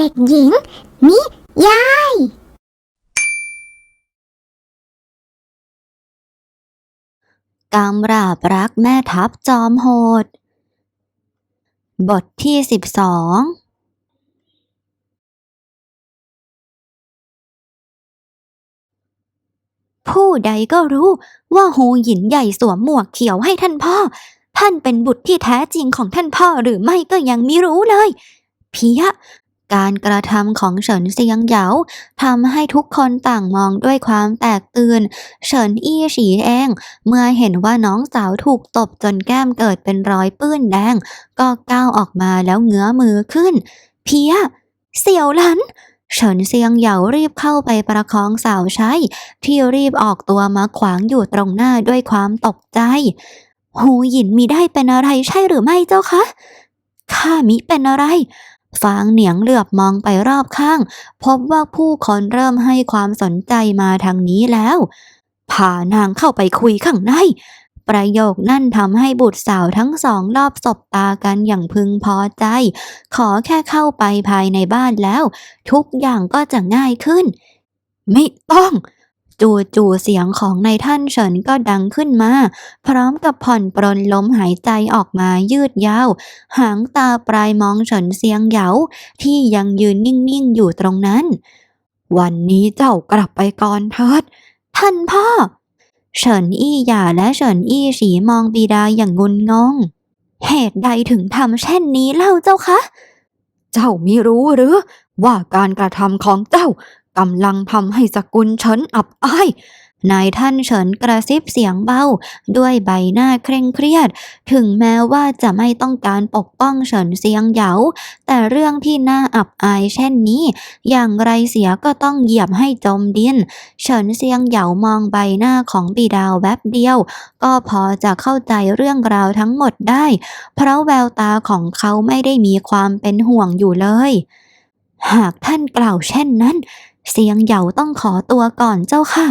เด็กหญิง นิยาย กำราบรักแม่ทัพจอมโหด บทที่สิบสองผู้ใดก็รู้ว่าหูหยินใหญ่สวมหมวกเขียวให้ท่านพ่อ ท่านเป็นบุตรที่แท้จริงของท่านพ่อหรือไม่ก็ยังไม่รู้เลย เพียะ การกระทำของเฉินเซียงเหยาทำให้ทุกคนต่างมองด้วยความแตกตื่น เฉินอี้ฉีเอง เมื่อเห็นว่าน้องสาวถูกตบจนแก้มเกิดเป็นรอยปื้นแดง ก็ก้าวออกมาแล้วเงื้อมือขึ้น เพีย เสี่ยวหลันเฉินเซียงเหยารีบเข้าไปประคองสาวใช้ ที่รีบออกตัวมาขวางอยู่ตรงหน้าด้วยความตกใจ หูหยินมีได้เป็นอะไรใช่หรือไม่เจ้าคะ ข้ามิเป็นอะไร ฟางเหนียงเหลือบมองไปรอบข้าง พบว่าผู้คนเริ่มให้ความสนใจมาทางนี้แล้วพานางเข้าไปคุยข้างใน ประโยคนั่นทำให้บุตรสาวทั้งสองรอบสบตากันอย่างพึงพอใจ ขอแค่เข้าไปภายในบ้านแล้ว ทุกอย่างก็จะง่ายขึ้น ไม่ต้อง จู่จู่ๆเสียงของนายท่านเฉินก็ดังขึ้นมา พร้อมกับผ่อนปรนลมหายใจออกมายืดยาว หางตาปลายมองเฉินเซียงเหยาที่ยังยืนนิ่งๆอยู่ตรงนั้น วันนี้เจ้ากลับไปก่อนเถิดท่านพ่อ เฉินอี้หย่าและเฉินอี้ฉีมองบิดาอย่างงุนงง เหตุใดถึงทำเช่นนี้เล่าเจ้าคะ เจ้ามิรู้หรือว่าการกระทำของเจ้า กำลังทำให้สกุลเฉินอับอาย นายท่านเฉินกระซิบเสียงเบาด้วยใบหน้าเคร่งเครียด ถึงแม้ว่าจะไม่ต้องการปกป้องเฉินเซียงเหยา แต่เรื่องที่น่าอับอายเช่นนี้ อย่างไรเสียก็ต้องเหยียบให้จมดิน เฉินเซียงเหยามองใบหน้าของบิดาวแวบเดียว ก็พอจะเข้าใจเรื่องราวทั้งหมดได้ เพราะแววตาของเขาไม่ได้มีความเป็นห่วงอยู่เลยหากท่านกล่าวเช่นนั้น เสียงเหยาต้องขอตัวก่อนเจ้าค่ะ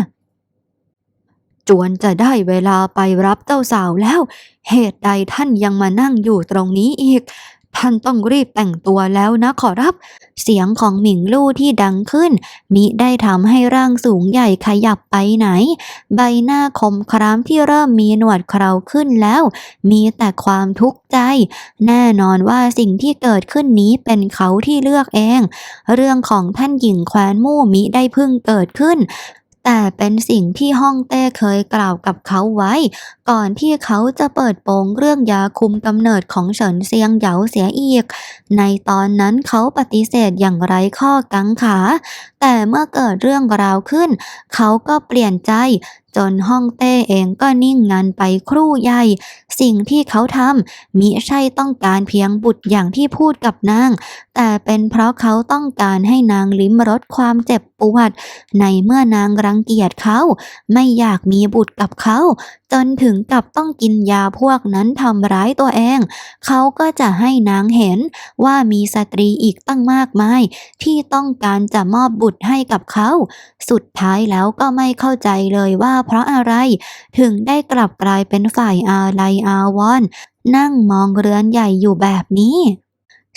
จวนจะได้เวลาไปรับเจ้าสาวแล้ว เหตุใดท่านยังมานั่งอยู่ตรงนี้อีก ท่านต้องรีบแต่งตัวแล้วนะขอรับ เสียงของหมิงลู่ที่ดังขึ้น มิได้ทำให้ร่างสูงใหญ่ขยับไปไหน ใบหน้าคมครามที่เริ่มมีหนวดเคราขึ้นแล้ว มีแต่ความทุกข์ใจ แน่นอนว่าสิ่งที่เกิดขึ้นนี้เป็นเขาที่เลือกเอง เรื่องของท่านหญิงแคว้นมู่มิได้เพิ่งเกิดขึ้น แต่เป็นสิ่งที่ฮ่องเต้เคยกล่าวกับเขาไว้ ก่อนที่เขาจะเปิดโปงเรื่องยาคุมกำเนิดของเฉินเซียงเหยาเสียอีก ในตอนนั้นเขาปฏิเสธอย่างไร้ข้อกังขา แต่เมื่อเกิดเรื่องราวขึ้น เขาก็เปลี่ยนใจจนห้องเต้เองก็นิ่งงันไปครู่ใหญ่ สิ่งที่เขาทำมิใช่ต้องการเพียงบุตรอย่างที่พูดกับนาง แต่เป็นเพราะเขาต้องการให้นางลิ้มรสความเจ็บปวด ในเมื่อนางรังเกียจเขา ไม่อยากมีบุตรกับเขาจนถึงกับต้องกินยาพวกนั้นทำร้ายตัวเอง เขาก็จะให้นางเห็นว่ามีสตรีอีกตั้งมากมาย ที่ต้องการจะมอบบุตรให้กับเขา สุดท้ายแล้วก็ไม่เข้าใจเลยว่าเพราะอะไร ถึงได้กลับกลายเป็นฝ่ายอาลัยอาวรณ์นั่งมองเรือนใหญ่อยู่แบบนี้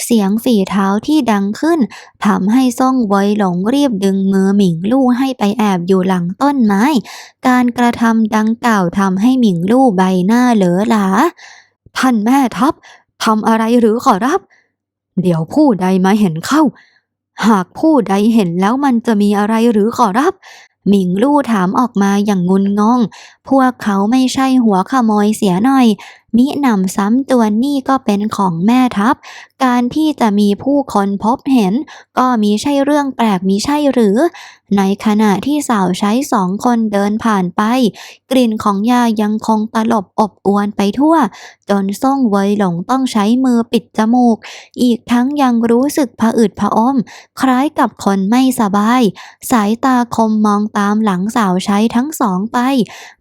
เสียงฝีเท้าที่ดังขึ้นทำให้ซ่งไวหลงรีบดึงมือหมิงลู่ให้ไปแอบอยู่หลังต้นไม้ การกระทำดังกล่าวทำให้หมิงลู่ใบหน้าเหลอหลา ท่านแม่ทัพทำอะไรหรือขอรับ เดี๋ยวผู้ใดมาเห็นเข้า หากผู้ใดเห็นแล้วมันจะมีอะไรหรือขอรับหมิงลู่ถามออกมาอย่างงุนงง พวกเขาไม่ใช่หัวขโมยเสียหน่อย มิหนำซ้ำตัวนี่ก็เป็นของแม่ทัพ การที่จะมีผู้คนพบเห็น ก็มีใช่เรื่องแปลกมีใช่หรือ ในขณะที่สาวใช้สองคนเดินผ่านไป กลิ่นของยายังคงตลบอบอวนไปทั่ว จนซ่งเวยหลงต้องใช้มือปิดจมูก อีกทั้งยังรู้สึกผะอืดผะอม คล้ายกับคนไม่สบาย สายตาคมมองตามหลังสาวใช้ทั้งสองไป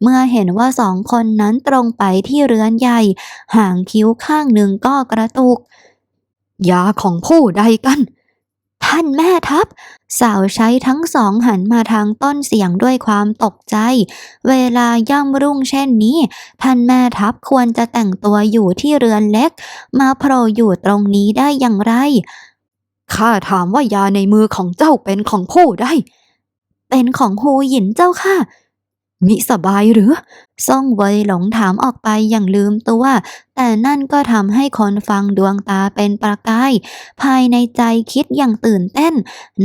เมื่อเห็นว่าสองคนนั้นตรงไปที่เรือนใหญ่ห่างคิ้วข้างหนึ่งก็กระตุก ยาของผู้ใดกัน ท่านแม่ทัพ สาวใช้ทั้งสองหันมาทางต้นเสียงด้วยความตกใจ เวลาย่ำรุ่งเช่นนี้ ท่านแม่ทัพควรจะแต่งตัวอยู่ที่เรือนเล็ก มาโผล่อยู่ตรงนี้ได้อย่างไรข้าถามว่ายาในมือของเจ้าเป็นของผู้ใดเป็นของฮูหยินเจ้าค่ะ มิสบายหรือ ซ่องเวยหลงถามออกไปอย่างลืมตัว แต่นั่นก็ทำให้คนฟังดวงตาเป็นประกาย ภายในใจคิดอย่างตื่นเต้น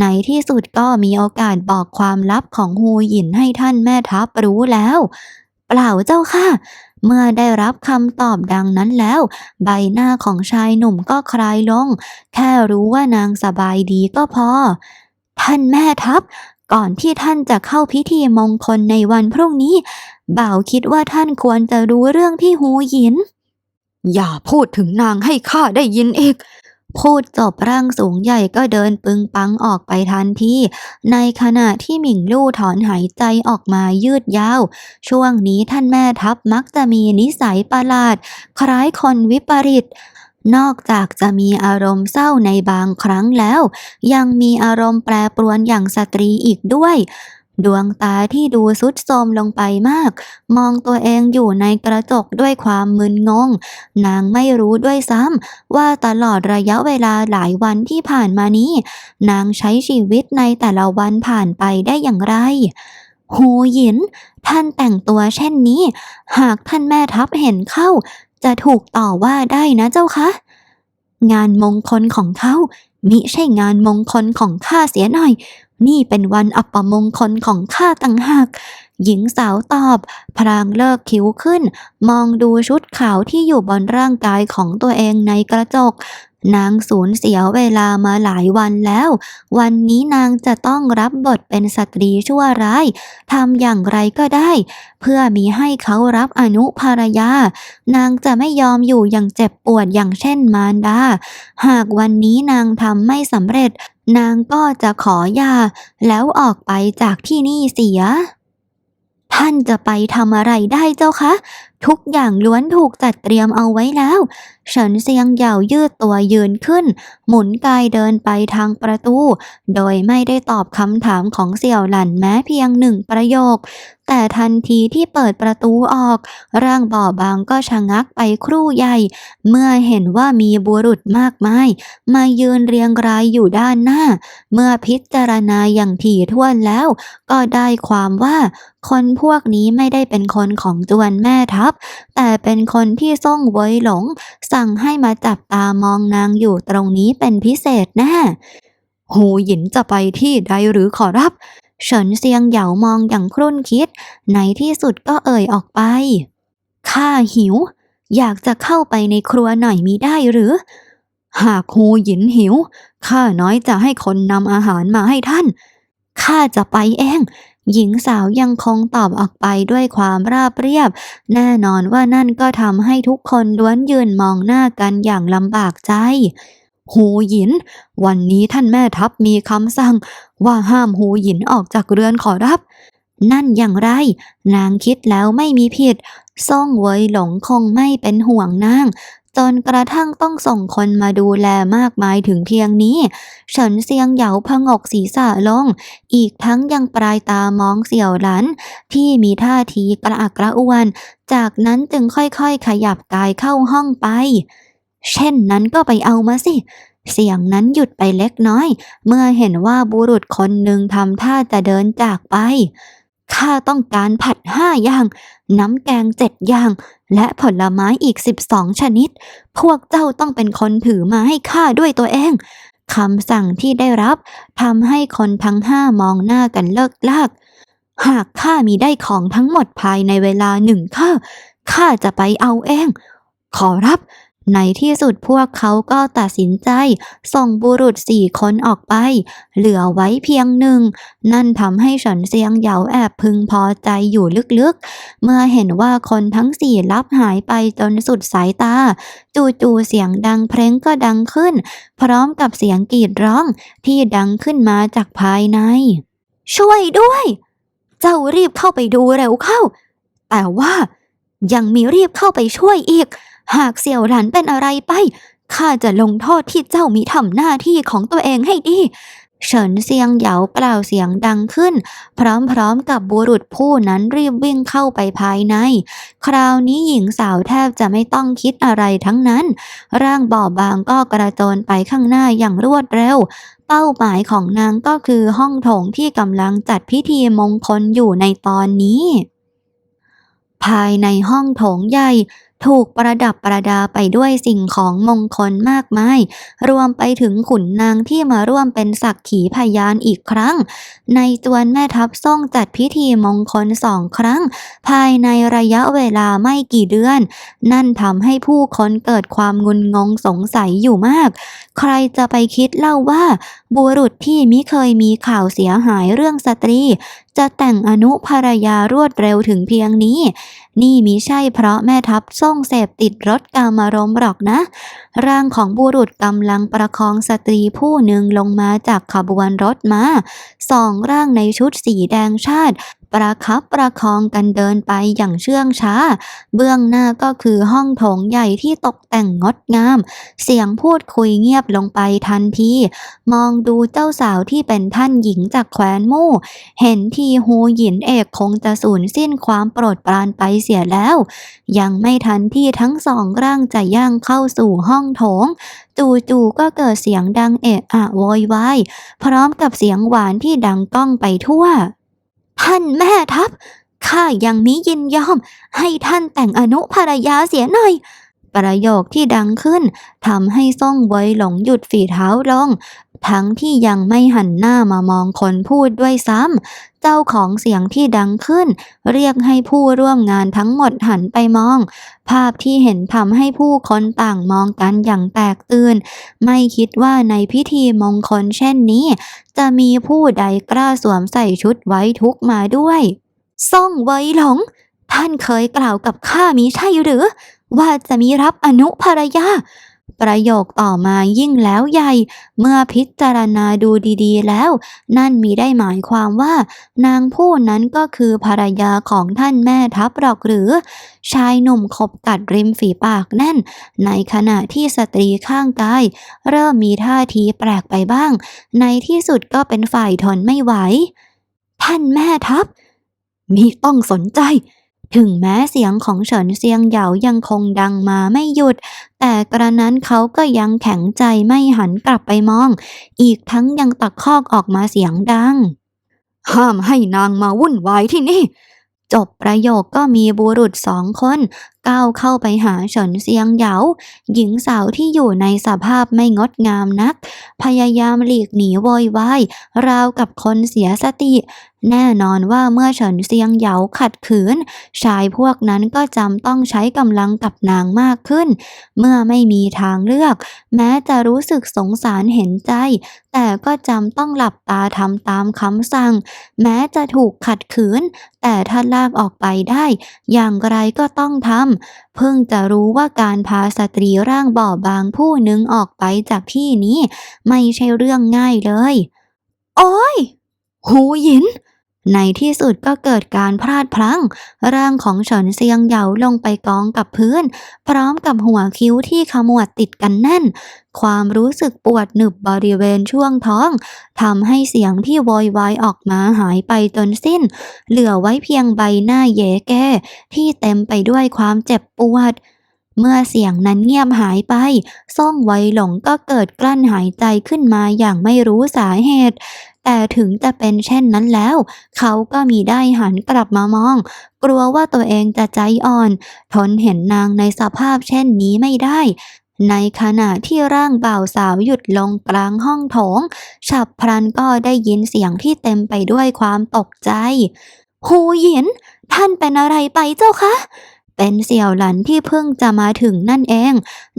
ในที่สุดก็มีโอกาสบอกความลับของฮูหยินให้ท่านแม่ทัพรู้แล้ว เปล่าเจ้าค่ะ เมื่อได้รับคำตอบดังนั้นแล้ว ใบหน้าของชายหนุ่มก็คลายลง แค่รู้ว่านางสบายดีก็พอท่านแม่ทัพ ก่อนที่ท่านจะเข้าพิธีมงคลในวันพรุ่งนี้ บ่าวคิดว่าท่านควรจะรู้เรื่องที่หูหยิน อย่าพูดถึงนางให้ข้าได้ยินอีก พูดจบร่างสูงใหญ่ก็เดินปึงปังออกไปทันที ในขณะที่หมิงลู่ถอนหายใจออกมายืดยาว ช่วงนี้ท่านแม่ทัพมักจะมีนิสัยประหลาด คล้ายคนวิปริต นอกจากจะมีอารมณ์เศร้าในบางครั้งแล้ว ยังมีอารมณ์แปรปรวนอย่างสตรีอีกด้วย ดวงตาที่ดูสุดโทรมลงไปมาก มองตัวเองอยู่ในกระจกด้วยความมึนงง นางไม่รู้ด้วยซ้ำว่าตลอดระยะเวลาหลายวันที่ผ่านมานี้ นางใช้ชีวิตในแต่ละวันผ่านไปได้อย่างไรหูหยิน ท่านแต่งตัวเช่นนี้ หากท่านแม่ทัพเห็นเข้า จะถูกต่อว่าได้นะเจ้าคะ งานมงคลของเขามิใช่งานมงคลของข้าเสียหน่อย นี่เป็นวันอัปมงคลของข้าต่างหาก หญิงสาวตอบพรางเลิกคิ้วขึ้น มองดูชุดขาวที่อยู่บนร่างกายของตัวเองในกระจก นางสูญเสียเวลามาหลายวันแล้ว วันนี้นางจะต้องรับบทเป็นสตรีชั่วร้ายทำอย่างไรก็ได้ เพื่อมีให้เขารับอนุภรยา นางจะไม่ยอมอยู่อย่างเจ็บปวดอย่างเช่นมารดา หากวันนี้นางทำไม่สำเร็จ นางก็จะขอหย่าแล้วออกไปจากที่นี่เสีย ท่านจะไปทำอะไรได้เจ้าคะ ทุกอย่างล้วนถูกจัดเตรียมเอาไว้แล้วเฉินเซียงเหย่ายืดตัวยืนขึ้น หมุนกายเดินไปทางประตู โดยไม่ได้ตอบคำถามของเสี่ยวหลันแม้เพียงหนึ่งประโยค แต่ทันทีที่เปิดประตูออก ร่างบอบบางก็ชะงักไปครู่ใหญ่ เมื่อเห็นว่ามีบุรุษมากมาย มายืนเรียงรายอยู่ด้านหน้า เมื่อพิจารณาอย่างถี่ถ้วนแล้ว ก็ได้ความว่าคนพวกนี้ไม่ได้เป็นคนของจวนแม่ทัพแต่เป็นคนที่ซ่งเวยหลง สั่งให้มาจับตามองนางอยู่ตรงนี้เป็นพิเศษแน่หูหยินจะไปที่ใดหรือขอรับ เฉินเซียงเหยามองอย่างครุ่นคิด ในที่สุดก็เอ่ยออกไป ข้าหิว อยากจะเข้าไปในครัวหน่อยมีได้หรือ หากฮูหยินหิว ข้าน้อยจะให้คนนำอาหารมาให้ท่าน ข้าจะไปเอง หญิงสาวยังคงตอบออกไปด้วยความราบเรียบ แน่นอนว่านั่นก็ทำให้ทุกคนล้วนยืนมองหน้ากันอย่างลำบากใจหูหยิน วันนี้ท่านแม่ทัพมีคำสั่ง ว่าห้ามหูหยินออกจากเรือนขอรับ นั่นอย่างไร นางคิดแล้วไม่มีผิด ซ่องเวยหลงคงไม่เป็นห่วงนาง จนกระทั่งต้องส่งคนมาดูแลมากมายถึงเพียงนี้ เฉินเซียงเหยาพงกศีรษะลง อีกทั้งยังปลายตามองเสี่ยวหลัน ที่มีท่าทีกระอักกระอ่วน จากนั้นจึงค่อยๆ ขยับกายเข้าห้องไป เช่นนั้นก็ไปเอามาสิเสียงนั้นหยุดไปเล็กน้อย เมื่อเห็นว่าบุรุษคนหนึ่งทำท่าจะเดินจากไป ข้าต้องการผัดห้าอย่าง น้ำแกงเจ็ดอย่าง และผลไม้อีกสิบสองชนิด พวกเจ้าต้องเป็นคนถือมาให้ข้าด้วยตัวเองคำสั่งที่ได้รับทำให้คนทั้งห้ามองหน้ากันเลิกลาก หากข้ามีได้ของทั้งหมดภายในเวลาหนึ่งข้าข้าจะไปเอาเอง ขอรับ ในที่สุดพวกเขาก็ตัดสินใจ ส่งบุรุษสี่คนออกไป เหลือไว้เพียงหนึ่ง นั่นทำให้เฉินเซียงเหยาแอบพึงพอใจอยู่ลึกๆ เมื่อเห็นว่าคนทั้งสี่ลับหายไปจนสุดสายตา จู่ๆเสียงดังเพลงก็ดังขึ้น พร้อมกับเสียงกรีดร้องที่ดังขึ้นมาจากภายใน ช่วยด้วย เจ้ารีบเข้าไปดูเร็วเข้า แต่ว่า ยังมีรีบเข้าไปช่วยอีก หากเสี่ยวหลันเป็นอะไรไป ข้าจะลงโทษที่เจ้ามีทำหน้าที่ของตัวเองให้ดี เฉินเซียงเหยาเปล่าเสียงดังขึ้น พร้อมๆกับบุรุษผู้นั้นรีบวิ่งเข้าไปภายใน คราวนี้หญิงสาวแทบจะไม่ต้องคิดอะไรทั้งนั้น ร่างบอบบางก็กระโจนไปข้างหน้าอย่างรวดเร็วเป้าหมายของนางก็คือห้องโถงที่กำลังจัดพิธีมงคลอยู่ในตอนนี้ ภายในห้องโถงใหญ่ถูกประดับประดาไปด้วยสิ่งของมงคลมากมาย รวมไปถึงขุนนางที่มาร่วมเป็นสักขีพยานอีกครั้ง ในจวนแม่ทัพส่งจัดพิธีมงคลสองครั้ง ภายในระยะเวลาไม่กี่เดือน นั่นทำให้ผู้คนเกิดความงุนงงสงสัยอยู่มาก ใครจะไปคิดเล่าว่า บุรุษที่มิเคยมีข่าวเสียหายเรื่องสตรี จะแต่งอนุภรรยารวดเร็วถึงเพียงนี้ นี่มิใช่เพราะแม่ทัพส่งเสพติดรถกามารมหรอกนะ ร่างของบุรุษกำลังประคองสตรีผู้หนึ่งลงมาจากขบวนรถมาสองร่างในชุดสีแดงชาติ ประคับประคองกันเดินไปอย่างเชื่องช้า เบื้องหน้าก็คือห้องโถงใหญ่ที่ตกแต่งงดงาม เสียงพูดคุยเงียบลงไปทันที มองดูเจ้าสาวที่เป็นท่านหญิงจากแคว้นมู่ เห็นทีฮูหยินเอกคงจะสูญสิ้นความโปรดปรานไปเสียแล้ว ยังไม่ทันที่ทั้งสองร่างจะย่างเข้าสู่ห้องโถงจู่ๆก็เกิดเสียงดังเอะอะโวยวายพร้อมกับเสียงหวานที่ดังก้องไปทั่ว ท่านแม่ทัพข้ายังมิยินยอม ให้ท่านแต่งอนุภรรยาเสียหน่อย ประโยคที่ดังขึ้นทำให้ซ่องไวยหลงหยุดฝีเท้าลง ทั้งที่ยังไม่หันหน้ามามองคนพูดด้วยซ้ำ เจ้าของเสียงที่ดังขึ้น เรียกให้ผู้ร่วมงานทั้งหมดหันไปมอง ภาพที่เห็นทำให้ผู้คนต่างมองกันอย่างแตกตื่น ไม่คิดว่าในพิธีมงคลเช่นนี้ จะมีผู้ใดกล้าสวมใส่ชุดไว้ทุกมาด้วย ซ่องไว้หลงท่านเคยกล่าวกับข้ามีใช่หรือ ว่าจะมีรับอนุภรรยา ประโยคต่อมายิ่งแล้วใหญ่ เมื่อพิจารณาดูดีๆ แล้ว นั่นมีได้หมายความว่า นางผู้นั้นก็คือภรรยาของท่านแม่ทัพหรอกหรือ ชายหนุ่มขบกัดริมฝีปากแน่น ในขณะที่สตรีข้างกาย เริ่มมีท่าทีแปลกไปบ้าง ในที่สุดก็เป็นฝ่ายทนไม่ไหว ท่านแม่ทัพมีต้องสนใจ ถึงแม้เสียงของเฉินเซียงเหยายังคงดังมาไม่หยุด แต่กระนั้นเขาก็ยังแข็งใจไม่หันกลับไปมอง อีกทั้งยังตะคอกออกมาเสียงดัง ห้ามให้นางมาวุ่นวายที่นี่ จบประโยคก็มีบุรุษสองคน ก้าวเข้าไปหาเฉินเซียงเหยาหญิงสาวที่อยู่ในสภาพไม่งดงามนัก พยายามหลีกหนีโวยวายราวกับคนเสียสติ แน่นอนว่าเมื่อเฉินเซียงเหยาขัดขืน ชายพวกนั้นก็จำต้องใช้กำลังกับนางมากขึ้น เมื่อไม่มีทางเลือก แม้จะรู้สึกสงสารเห็นใจ แต่ก็จำต้องหลับตาทำตามคำสั่ง แม้จะถูกขัดขืน แต่ถ้าลากออกไปได้ อย่างไรก็ต้องทำเพิ่งจะรู้ว่าการพาสตรีร่างบอบบางผู้หนึ่งออกไปจากที่นี้ ไม่ใช่เรื่องง่ายเลย โอ้ย หูหยิน ในที่สุดก็เกิดการพลาดพลั้ง ร่างของเฉินเซียงเหยาลงไปกองกับพื้น พร้อมกับหัวคิ้วที่ขมวดติดกันแน่น ความรู้สึกปวดหนึบบริเวณช่วงท้องทำให้เสียงที่โวยวายออกมาหายไปจนสิ้น เหลือไว้เพียงใบหน้าแย่แก้ที่เต็มไปด้วยความเจ็บปวด เมื่อเสียงนั้นเงียบหายไป ซ่องไวหลงก็เกิดกลั้นหายใจขึ้นมาอย่างไม่รู้สาเหตุ แต่ถึงจะเป็นเช่นนั้นแล้ว เขาก็มีได้หันกลับมามอง กลัวว่าตัวเองจะใจอ่อน ทนเห็นนางในสภาพเช่นนี้ไม่ได้ ในขณะที่ร่างบ่าวสาวหยุดลงกลางห้องโถง ฉับพลันก็ได้ยินเสียงที่เต็มไปด้วยความตกใจ หูหยิน ท่านเป็นอะไรไปเจ้าคะ เป็นเสี่ยวหลันที่เพิ่งจะมาถึงนั่นเอง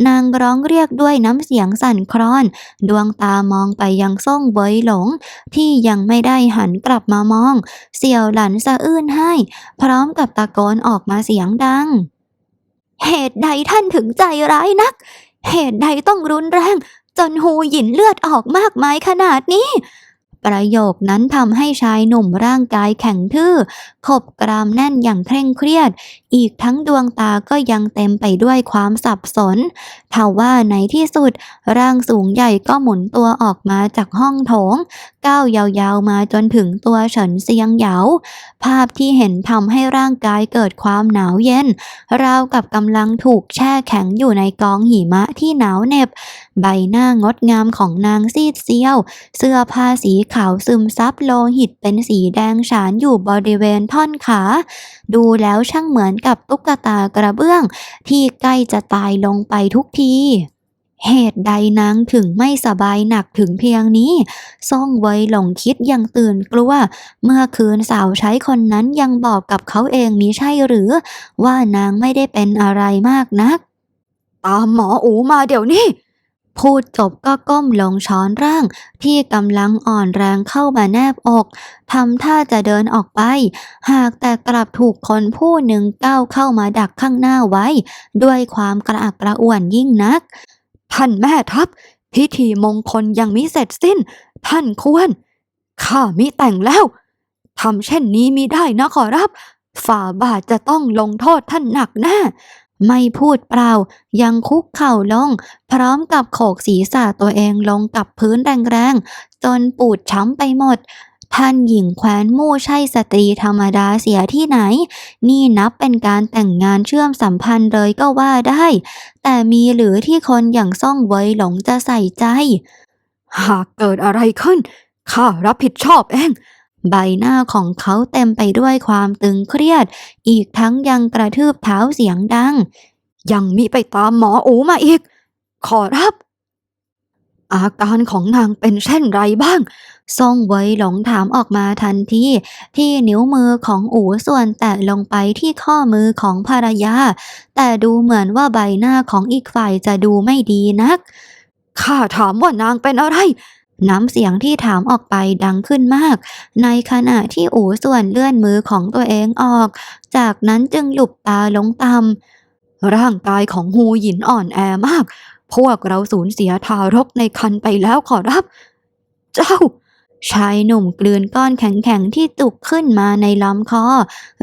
นางร้องเรียกด้วยน้ำเสียงสั่นคลอน ดวงตามองไปยังซ่งเบยหลง ที่ยังไม่ได้หันกลับมามอง เสี่ยวหลันสะอื้นให้ พร้อมกับตะโกนออกมาเสียงดัง เหตุใดท่านถึงใจร้ายนัก เหตุใดต้องรุนแรง จนหูหยินเลือดออกมากมายขนาดนี้ ประโยคนั้นทำให้ชายหนุ่มร่างกายแข็งทื่อ ขบกรามแน่นอย่างเคร่งเครียด อีกทั้งดวงตาก็ยังเต็มไปด้วยความสับสนทว่าในที่สุด ร่างสูงใหญ่ก็หมุนตัวออกมาจากห้องโถง ก้าวยาวๆมาจนถึงตัวเฉินเซียงเหยา ภาพที่เห็นทำให้ร่างกายเกิดความหนาวเย็น ราวกับกำลังถูกแช่แข็งอยู่ในกองหิมะที่หนาวเหน็บ ใบหน้างดงามของนางซีดเซียว เสื้อผ้าสีขขาวซึมซับโลหิตเป็นสีแดงฉานอยู่บริเวณท่อนขา ดูแล้วช่างเหมือนกับตุ๊กตากระเบื้อง ที่ใกล้จะตายลงไปทุกทีเหตุใดนางถึงไม่สบายหนักถึงเพียงนี้ ซ่องไว้หลงคิดยังตื่นกลัว เมื่อคืนสาวใช้คนนั้นยังบอกกับเขาเองมิใช่หรือ ว่านางไม่ได้เป็นอะไรมากนัก ตามหมออูมาเดี๋ยวนี้ พูดจบก็ก้มลงช้อนร่าง ที่กำลังอ่อนแรงเข้ามาแนบอกทำท่าจะเดินออกไป หากแต่กลับถูกคนผู้หนึ่งก้าวเข้ามาดักข้างหน้าไว้ ด้วยความกระอักกระอ่วนยิ่งนัก ท่านแม่ทัพ พิธีมงคลยังมิเสร็จสิ้น ท่านควร ข้ามิแต่งแล้วทำเช่นนี้มิได้นะขอรับ ฝ่าบาทจะต้องลงโทษท่านหนักแน่ ไม่พูดเปล่า ยังคุกเข่าลง พร้อมกับโขกศีรษะตัวเองลงกับพื้นแรงๆ จนปูดช้ำไปหมดท่านหญิงแคว้นมู่ใช่สตรีธรรมดาเสียที่ไหน นี่นับเป็นการแต่งงานเชื่อมสัมพันธ์เลยก็ว่าได้ แต่มีหรือที่คนอย่างซ่องเวยหลงจะใส่ใจ หากเกิดอะไรขึ้น ข้ารับผิดชอบเอง ใบหน้าของเขาเต็มไปด้วยความตึงเครียด อีกทั้งยังกระทืบเท้าเสียงดัง ยังมิไปตามหมออูมาอีก ขอรับ อาการของนางเป็นเช่นไรบ้างซ่งเวยหลงถามออกมาทันทีที่นิ้วมือของอูส่วนแตะลงไปที่ข้อมือของภรรยา แต่ดูเหมือนว่าใบหน้าของอีกฝ่ายจะดูไม่ดีนัก ข้าถามว่านางเป็นอะไร น้ำเสียงที่ถามออกไปดังขึ้นมาก ในขณะที่อูส่วนเลื่อนมือของตัวเองออก จากนั้นจึงหลุบตาลงต่ำร่างกายของฮูหยินอ่อนแอมาก พวกเราสูญเสียทารกในคันไปแล้วขอรับ เจ้า ชายหนุ่มกลืนก้อนแข็งๆที่ตุกขึ้นมาในลำคอ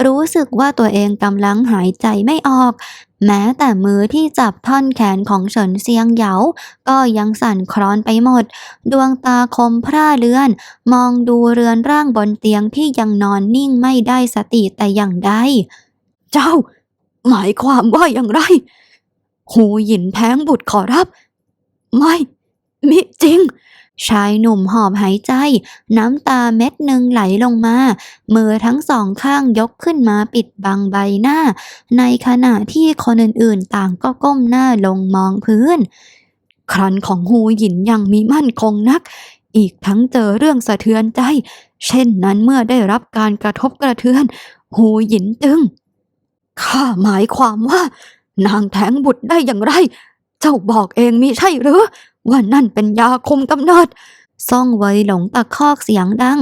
รู้สึกว่าตัวเองกำลังหายใจไม่ออก แม้แต่มือที่จับท่อนแขนของเฉินเซียงเหยา ก็ยังสั่นคลอนไปหมด ดวงตาคมพร่าเลือน มองดูเรือนร่างบนเตียงที่ยังนอนนิ่งไม่ได้สติแต่อย่างใด เจ้า หมายความว่าอย่างไร หูหยินแท้งบุตรขอรับ ไม่มิจริง ชายหนุ่มหอบหายใจ น้ำตาเม็ดหนึ่งไหลลงมา มือทั้งสองข้างยกขึ้นมาปิดบังใบหน้า ในขณะที่คนอื่นๆต่างก็ก้มหน้าลงมองพื้น ครันของฮูหยินยังมีมั่นคงนัก อีกทั้งเจอเรื่องสะเทือนใจ เช่นนั้นเมื่อได้รับการกระทบกระเทือนฮูหยินจึงข้าหมายความว่า นางแท้งบุตรได้อย่างไร เจ้าบอกเองมิใช่หรือ ว่านั่นเป็นยาคุมกำเนิดซ่องไว้หลงตะคอกเสียงดัง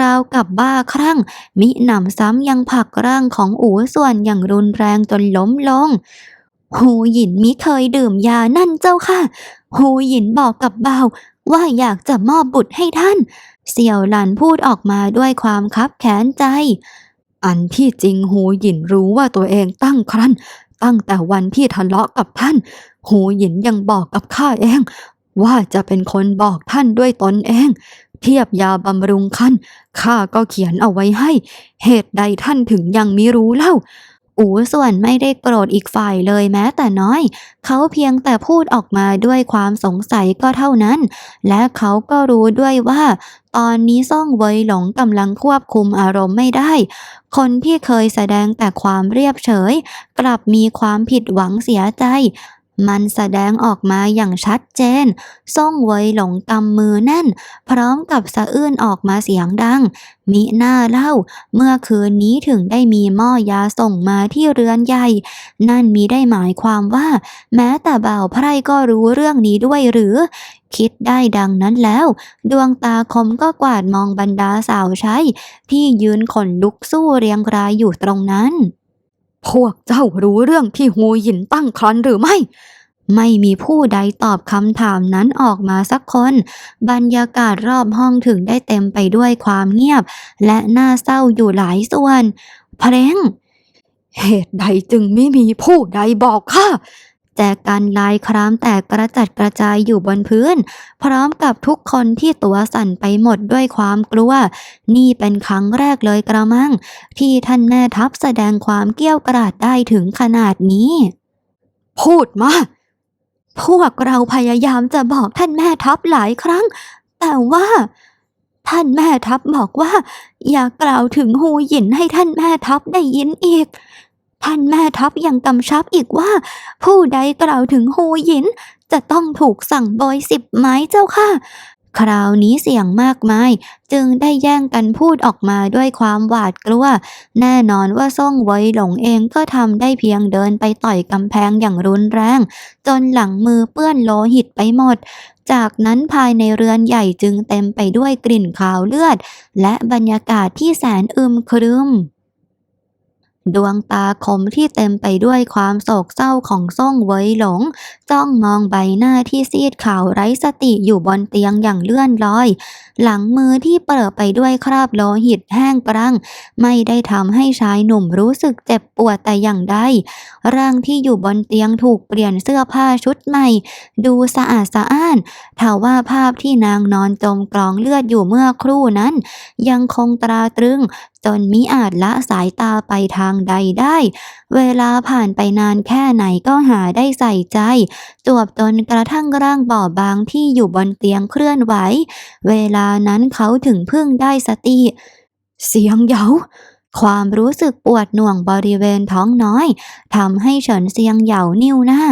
ราวกับบ้าคลั่ง มิหนำซ้ำยังผลักร่างของอูส่วนอย่างรุนแรงจนล้มลง หูหยินมิเคยดื่มยานั่นเจ้าค่ะ หูหยินบอกกับเบาว่าอยากจะมอบบุตรให้ท่าน เสี่ยวหลันพูดออกมาด้วยความคับแค้นใจ อันที่จริงหูหยินรู้ว่าตัวเองตั้งครรภ์ตั้งแต่วันที่ทะเลาะกับท่าน หูหยินยังบอกกับข้าเอง ว่าจะเป็นคนบอกท่านด้วยตนเอง เทียบยาบำรุงคันข้าก็เขียนเอาไว้ให้ เหตุใดท่านถึงยังมิรู้เล่า อูส่วนไม่ได้โกรธอีกฝ่ายเลยแม้แต่น้อย เขาเพียงแต่พูดออกมาด้วยความสงสัยก็เท่านั้น และเขาก็รู้ด้วยว่า ตอนนี้ซ่องเวยหลงกำลังควบคุมอารมณ์ไม่ได้ คนที่เคยแสดงแต่ความเรียบเฉย กลับมีความผิดหวังเสียใจ มันแสดงออกมาอย่างชัดเจน ซ่งเวยหลงกำมือแน่น พร้อมกับสะอื้นออกมาเสียงดัง มิหน้าเล่า เมื่อคืนนี้ถึงได้มีหม้อยาส่งมาที่เรือนใหญ่ นั่นมีได้หมายความว่า แม้แต่บ่าวไพร่ก็รู้เรื่องนี้ด้วยหรือ คิดได้ดังนั้นแล้ว ดวงตาคมก็กวาดมองบรรดาสาวใช้ ที่ยืนขนลุกสู้เรียงรายอยู่ตรงนั้น พวกเจ้ารู้เรื่องที่ฮูหยินตั้งครรภ์หรือไม่ ไม่มีผู้ใดตอบคำถามนั้นออกมาสักคน บรรยากาศรอบห้องถึงได้เต็มไปด้วยความเงียบ และน่าเศร้าอยู่หลายส่วนเพลงเหตุใดจึงไม่มีผู้ใดบอกข้า แจกันลายครามแตกกระจัดกระจายอยู่บนพื้น พร้อมกับทุกคนที่ตัวสั่นไปหมดด้วยความกลัว นี่เป็นครั้งแรกเลยกระมัง ที่ท่านแม่ทัพแสดงความเกี้ยวกราดได้ถึงขนาดนี้ พูดมา พวกเราพยายามจะบอกท่านแม่ทัพหลายครั้ง แต่ว่าท่านแม่ทัพบอกว่า อย่ากล่าวถึงฮูหยินให้ท่านแม่ทัพได้ยินอีก ท่านแม่ทัพยังกำชับอีกว่า ผู้ใดกล่าวถึงฮูหยิน จะต้องถูกสั่งบอยสิบไม้เจ้าค่ะ คราวนี้เสียงมากมาย จึงได้แย่งกันพูดออกมาด้วยความหวาดกลัว แน่นอนว่าซ่งไว้หลงเองก็ทำได้เพียงเดินไปต่อยกำแพงอย่างรุนแรง จนหลังมือเปื้อนโลหิตไปหมดจากนั้นภายในเรือนใหญ่จึงเต็มไปด้วยกลิ่นขาวเลือด และบรรยากาศที่แสนอึมครึม ดวงตาคมที่เต็มไปด้วยความโศกเศร้าของซ่องเวยหลง จ้องมองใบหน้าที่ซีดขาวไร้สติอยู่บนเตียงอย่างเลื่อนลอย หลังมือที่เปิดไปด้วยคราบโลหิตแห้งกรัง ไม่ได้ทำให้ชายหนุ่มรู้สึกเจ็บปวดแต่อย่างใดร่างที่อยู่บนเตียงถูกเปลี่ยนเสื้อผ้าชุดใหม่ ดูสะอาดสะอ้านทว่าภาพที่นางนอนจมกลองเลือดอยู่เมื่อครู่นั้น ยังคงตราตรึง จนมิอาจละสายตาไปทางใดได้ เวลาผ่านไปนานแค่ไหนก็หาได้ใส่ใจ จวบจนกระทั่งร่างบอบบางที่อยู่บนเตียงเคลื่อนไหว เวลานั้นเขาถึงเพิ่งได้สติ เสียงเหยาความรู้สึกปวดหน่วงบริเวณท้องน้อยทำให้เฉินเซียงเหยานิ้วหน้า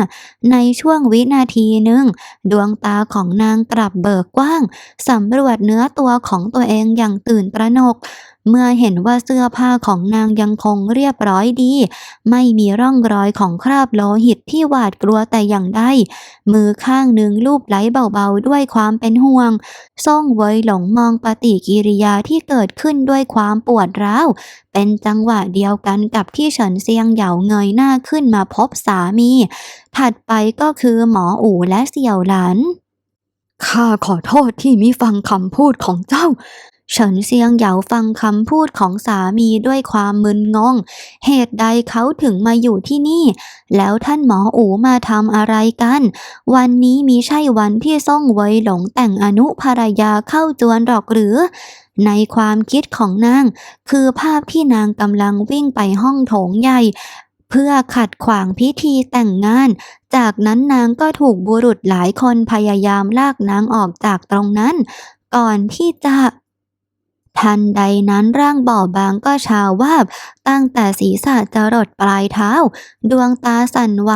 ในช่วงวินาทีหนึ่ง ดวงตาของนางกลับเบิกกว้างสำรวจเนื้อตัวของตัวเองอย่างตื่นตระหนกเมื่อเห็นว่าเสื้อผ้าของนางยังคงเรียบร้อยดี ไม่มีร่องรอยของคราบโลหิตที่หวาดกลัวแต่อย่างใดมือข้างหนึ่งลูบไหลเบาๆด้วยความเป็นห่วงซ่องเวยหลงมองปฏิกิริยาที่เกิดขึ้นด้วยความปวดร้าว เป็นจังหวะเดียวกันกับที่เฉินเซียงเหยาเงยหน้าขึ้นมาพบสามี ถัดไปก็คือหมออู่และเสี่ยวหลานข้าขอโทษที่มิฟังคำพูดของเจ้า ฉินเซียงเหยาฟังคำพูดของสามีด้วยความมึนงง เหตุใดเขาถึงมาอยู่ที่นี่ แล้วท่านหมออูมาทำอะไรกัน วันนี้มีใช่วันที่ซ่องไว้หลงแต่งอนุภรรยาเข้าจวนหรอกหรือ ในความคิดของนาง คือภาพที่นางกำลังวิ่งไปห้องโถงใหญ่ เพื่อขัดขวางพิธีแต่งงาน จากนั้นนางก็ถูกบุรุษหลายคนพยายามลากนางออกจากตรงนั้น ก่อนที่จะ ทันใดนั้นร่างบอบบางก็ชาวาบ ตั้งแต่ศีรษะจะรดปลายเท้า ดวงตาสั่นไหว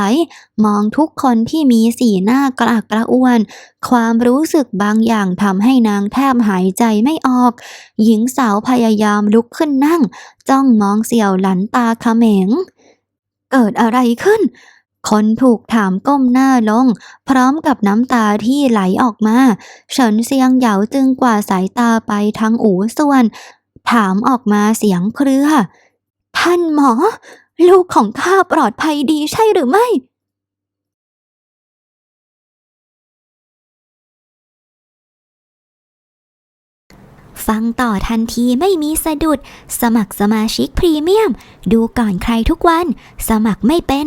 มองทุกคนที่มีสีหน้ากระอักกระอ่วน ความรู้สึกบางอย่างทำให้นางแทบหายใจไม่ออก หญิงสาวพยายามลุกขึ้นนั่ง จ้องมองเสี่ยวหลันตาเขม็ง เกิดอะไรขึ้น คนถูกถามก้มหน้าลง พร้อมกับน้ำตาที่ไหลออกมา เฉินเซียงเหยาจึงกว่าสายตาไปทางอู่ส่วน ถามออกมาเสียงเครือ ท่านหมอ ลูกของข้าปลอดภัยดีใช่หรือไม่ฟังต่อทันทีไม่มีสะดุด สมัครสมาชิกพรีเมียม ดูก่อนใครทุกวัน สมัครไม่เป็น